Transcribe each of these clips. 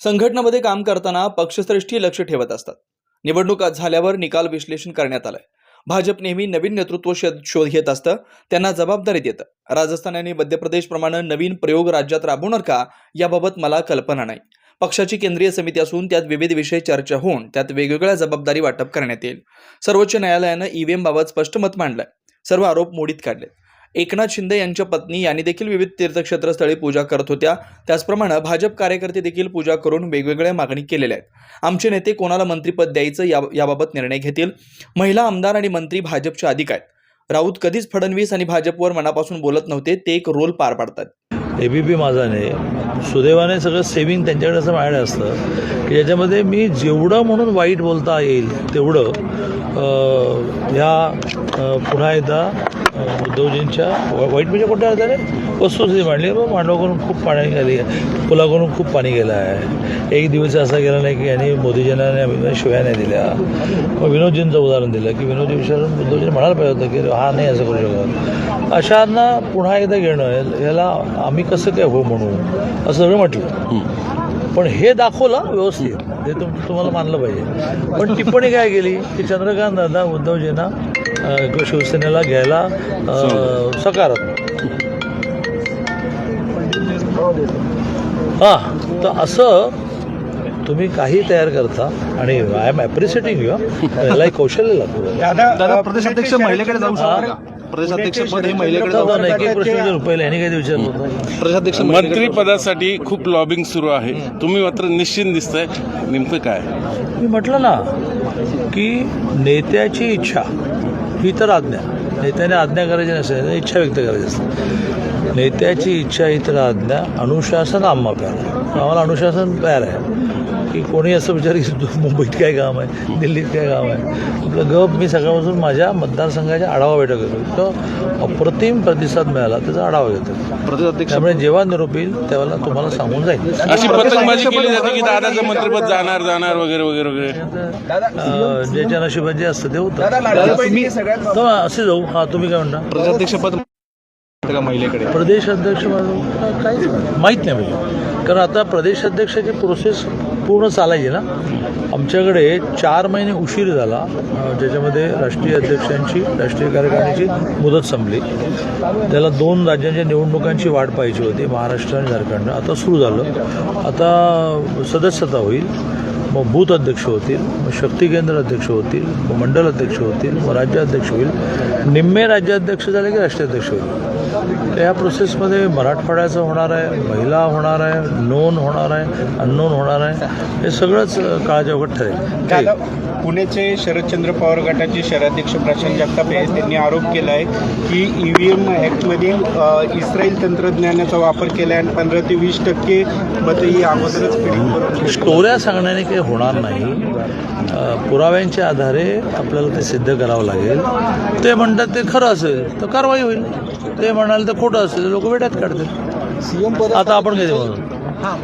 संघटनामध्ये काम करताना पक्षश्रेष्ठी लक्ष ठेवत असतात. निवडणूक झाल्यावर निकाल विश्लेषण करण्यात आलंय. भाजप नेहमी नवीन नेतृत्व शोध शोध घेत असतं त्यांना जबाबदारी देतं राजस्थान आणि मध्य प्रदेशप्रमाणे नवीन प्रयोग राज्यात राबवणार का याबाबत मला कल्पना नाही. पक्षाची केंद्रीय समिती असून त्यात विविध विषय चर्चा होऊन त्यात वेगवेगळ्या जबाबदारी वाटप करण्यात येईल. सर्वोच्च न्यायालयानं ईव्हीएम बाबत स्पष्ट मत मांडलंय. सर्व आरोप मोडीत काढले एकनाथ शिंदे यांच्या पत्नी यांनी देखील विविध तीर्थक्षेत्रस्थळी पूजा करत होत्या. त्याचप्रमाणे भाजप कार्यकर्ते देखील पूजा करून वेगवेगळ्या मागणी केलेल्या आहेत. आमचे नेते कोणाला मंत्रीपद द्यायचं या याबाबत निर्णय घेतील? महिला आमदार आणि मंत्री भाजपच्या अधिक आहेत. राऊत कधीच फडणवीस आणि भाजपवर मनापासून बोलत नव्हते ते एक रोल पार पाडतात. ए बी पी माझाने सुदैवाने सगळं सेविंग त्यांच्याकडे असं माझ्याकडे असतं की ज्याच्यामध्ये मी जेवढं म्हणून वाईट बोलता येईल तेवढं ह्या पुन्हा एकदा उद्धवजींच्या वाईट म्हणजे कुठे होतं रे वस्तुस्थिती मांडली बाबा मांडवाकडून खूप पाणी गेली पुलाकडून खूप पाणी गेलं आहे. एक दिवस असा गेला नाही की यांनी मोदीजींना अमित शिव्या नाही दिल्या. मग विनोदजींचं उदाहरण दिलं की विनोदजी विचारून उद्धवजींनी म्हणायला पाहिजे होतं की हा नाही असं करू शकत. अशांना पुन्हा एकदा घेणं याला आम्ही कसं काय हो म्हणू असं सगळं म्हटलं. पण हे दाखवलं व्यवस्थित. हे तुम तुम्हाला मानलं पाहिजे. पण टिप्पणी काय केली? की चंद्रकांत दादा उद्धवजींना किंवा शिवसेनेला घ्यायला सकारात्मक. हां तर असं तुम्ही काही तयार करता आणि आय एम ॲप्रिशिएटिंग यू याला एक कौशल्य लागतं दादा प्रदेशाध्यक्ष महिलेकडे जाऊ शकतो प्रदेशाध्यक्ष पद हे महिलेकडे यांनी काय विचारलं प्रदेशाध्यक्ष मंत्री पदासाठी खूप लॉबिंग सुरू आहे. तुम्ही मात्र निश्चित दिसतंय. नेमकं काय? मी म्हटलं ना की नेत्याची इच्छा ही तर आज्ञा. नेत्याने आज्ञा करायची नसेल इच्छा व्यक्त करायची असते. नेत्याची इच्छा ही तर आज्ञा अनुशासन आम्हा प्यार आम्हाला अनुशासन तयार आहे. की कोणी असं विचार की मुंबईत काय काम आहे? दिल्लीत काय काम आहे? आपलं गप मी सकाळपासून माझ्या मतदारसंघाच्या आढावा बैठक घेतो तो अप्रतिम प्रतिसाद मिळाला त्याचा आढावा घेतो त्यामुळे जेव्हा निरोप येईल त्यावेळेला तुम्हाला सांगून जाईल. अशी पतंगबाजी केली जाते की दादाचं मंत्रिपद जाणार जाणार वगैरे वगैरे वगैरे. ज्याच्या नशिबात जे असतं ते होतं. दादा, तुम्ही तर असे जाऊ. हा तुम्ही काय म्हणता? प्रदेशाध्यक्ष पद का महिलेकडे? प्रदेश अध्यक्ष माझं काहीच माहीत नाही म्हणजे. कारण आता प्रदेश अध्यक्षाची प्रोसेस पूर्ण चालायची ना. आमच्याकडे चार महिने उशीर झाला. ज्याच्यामध्ये राष्ट्रीय अध्यक्षांची राष्ट्रीय कार्यकारिणीची मुदत संपली. त्याला दोन राज्यांच्या निवडणुकांची वाट पाहिजे होती महाराष्ट्र आणि झारखंड. आता सुरू झालं. आता सदस्यता होईल. मग बूथ अध्यक्ष होतील मग शक्ती केंद्र अध्यक्ष होतील मग मंडल अध्यक्ष होतील मग राज्याध्यक्ष होईल. निम्मे राज्याध्यक्ष झाले की राष्ट्रीय अध्यक्ष होईल? या प्रोसेसमध्ये मराठवाड्याचं होणार आहे महिला होणार आहे नोन होणार आहे अननोन होणार आहे हे सगळंच ओघात ठरेल. पुण्याचे शरदचंद्र पवार गटाचे शहराध्यक्ष प्रशांत जगताप आहे त्यांनी आरोप केला आहे की ई व्ही एम ॲक्टमधील अ, इस्रायल तंत्रज्ञानाचा वापर केला आहे आणि पंधरा ते वीस टक्के मतं ही अगोदरच स्टोऱ्या सांगण्याने काही होणार नाही. पुराव्यांच्या आधारे आपल्याला ते सिद्ध करावं लागेल. ते म्हणतात ते खरं असेल तर कारवाई होईल. ते म्हणाल तर खोटं असेल लोक वेड्यात काढतील. आता आपण कधी म्हणू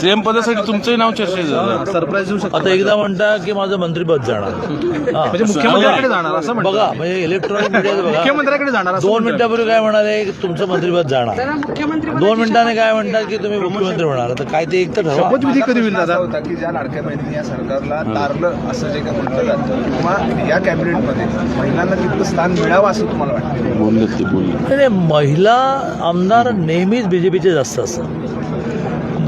सीएम पदासाठी तुमचंही नाव चर्चेत झालं सरप्राईज देऊ शकतो. आता एकदा म्हणता की माझं मंत्रीपद जाणार. हा. म्हणजे मुख्यमंत्र्याकडे जाणार असं म्हणतात. बघा म्हणजे इलेक्ट्रॉनिक मीडिया बघा. मुख्यमंत्र्याकडे जाणार असं दोन. मिनिटापूर्वी काय म्हणाले की तुमचं मंत्रीपद जाणार. दोन मिनिटाने काय म्हणतात की तुम्ही मुख्यमंत्री होणार? तर काय ते एक तर ठरवा. शपथविधी कधी होईल दादा? होता की ज्या लाडक्या बहिणींनी या सरकारला तारलं असं जे काही म्हटलं जातं किंवा या कॅबिनेटमध्ये महिलांना तिथलं स्थान मिळावं असं तुम्हाला वाटतं? बोलले ते बोलले नाही, महिला आमदार नेहमीच बी जे पीचे जास्त असतात.